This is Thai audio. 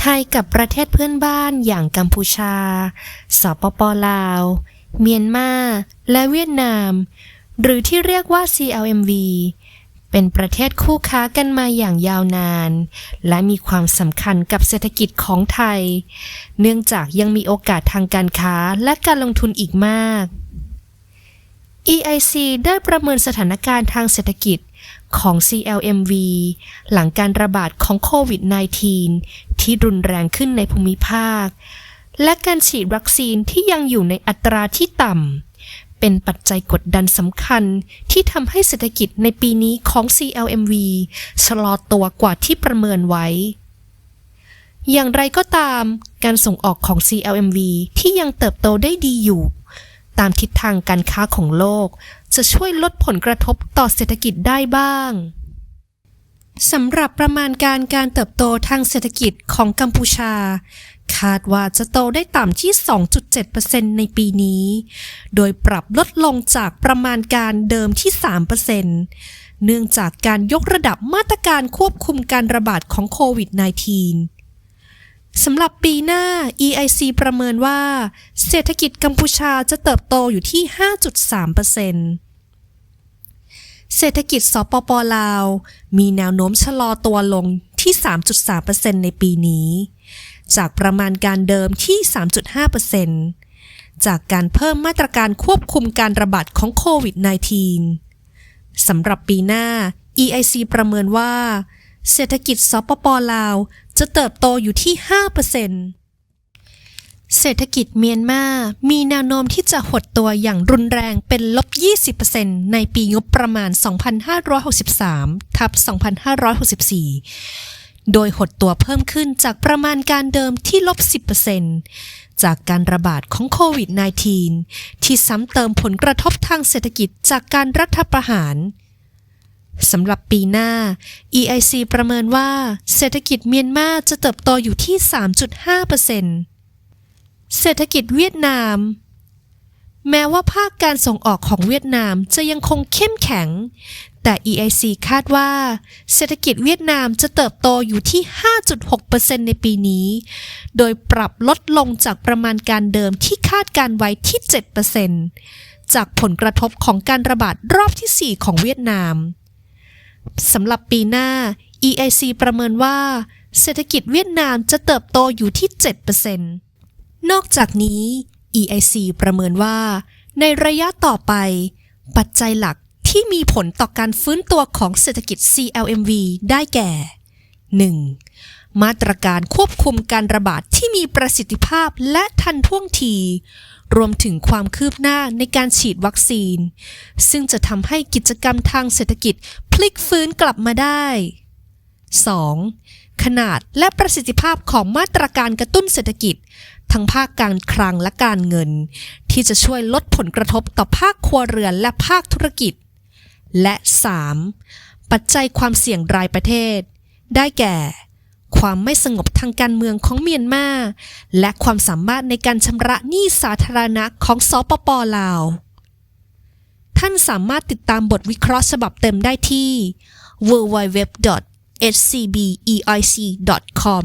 ไทยกับประเทศเพื่อนบ้านอย่างกัมพูชา สปปลาว เมียนมา และเวียดนาม หรือที่เรียกว่า CLMV เป็นประเทศคู่ค้ากันมาอย่างยาวนาน และมีความสำคัญกับเศรษฐกิจของไทย เนื่องจากยังมีโอกาสทางการค้าและการลงทุนอีกมาก EIC ได้ประเมินสถานการณ์ทางเศรษฐกิจ ของ CLMV หลังการระบาดของโควิด -19 ที่รุนแรงขึ้นในภูมิภาค และการฉีดวัคซีนที่ยังอยู่ในอัตราที่ต่ำ เป็นปัจจัยกดดันสำคัญที่ทำให้เศรษฐกิจในปีนี้ของ CLMV ชะลอตัวกว่าที่ประเมินไว้อย่างไรก็ตามการส่งออกของ CLMV ที่ยังเติบโตได้ดีอยู่ ตามทิศทางการค้าของโลก จะช่วยลดผลกระทบต่อเศรษฐกิจได้บ้างสำหรับประมาณการการเติบโตทางเศรษฐกิจของกัมพูชา คาดว่าจะโตได้ต่ำที่ 2.7%ในปีนี้ โดยปรับลดลงจากประมาณการเดิมที่ 3%เนื่องจากการยกระดับมาตรการควบคุมการระบาดของโควิด -19 สำหรับปีหน้า EIC ประเมินว่า เศรษฐกิจกัมพูชาจะเติบโตอยู่ที่ 5.3%เศรษฐกิจสปปลาว มีแนวโน้มชะลอตัวลงที่ 3.3%ในปีนี้ จากประมาณการเดิมที่ 3.5%จากการเพิ่มมาตรการควบคุมการระบาดของโควิด -19 สำหรับปีหน้า EIC ประเมินว่า เศรษฐกิจสปปลาว จะเติบโตอยู่ที่ 5%เศรษฐกิจเมียนมามีแนวโน้มที่จะหดตัวอย่างรุนแรงเป็นลบ 20%ในปีงบประมาณ 2563 ทับ 2564 โดยหดตัวเพิ่มขึ้นจากประมาณการเดิมที่ลบ 10%จากการระบาดของโควิด -19 ที่ซ้ำเติมผลกระทบทางเศรษฐกิจจากการรัฐประหาร สำหรับปีหน้า EIC ประเมินว่าเศรษฐกิจเมียนมาจะเติบโตอยู่ที่ 3.5%เศรษฐกิจเวียดนาม แม้ว่าภาคการส่งออกของเวียดนามจะยังคงเข้มแข็ง แต่ EIC คาดว่า เศรษฐกิจเวียดนามจะเติบโตอยู่ที่ 5.6%ในปีนี้ โดยปรับลดลงจากประมาณการเดิมที่คาดการไว้ที่ 7%จากผลกระทบของการระบาดรอบที่ 4 ของเวียดนาม สำหรับปีหน้า EIC ประเมินว่า เศรษฐกิจเวียดนามจะเติบโตอยู่ที่ 7%นอกจากนี้ EIC ประเมินว่า ในระยะต่อไป ปัจจัยหลักที่มีผลต่อการฟื้นตัวของเศรษฐกิจ CLMV ได้แก่ 1. มาตรการควบคุมการระบาดที่มีประสิทธิภาพและทันท่วงที รวมถึงความคืบหน้าในการฉีดวัคซีน ซึ่งจะทำให้กิจกรรมทางเศรษฐกิจพลิกฟื้นกลับมาได้ 2. ขนาดและประสิทธิภาพของมาตรการกระตุ้นเศรษฐกิจ ทั้งภาคการคลังและการเงิน ที่จะช่วยลดผลกระทบต่อภาคครัวเรือนและภาคธุรกิจ และ 3. ปัจจัยความเสี่ยงรายประเทศ ได้แก่ ความไม่สงบทางการเมืองของเมียนมา และความสามารถในการชำระหนี้สาธารณะของสปปลาว ท่านสามารถติดตามบทวิเคราะห์ฉบับเต็มได้ที่ www.scbeic.com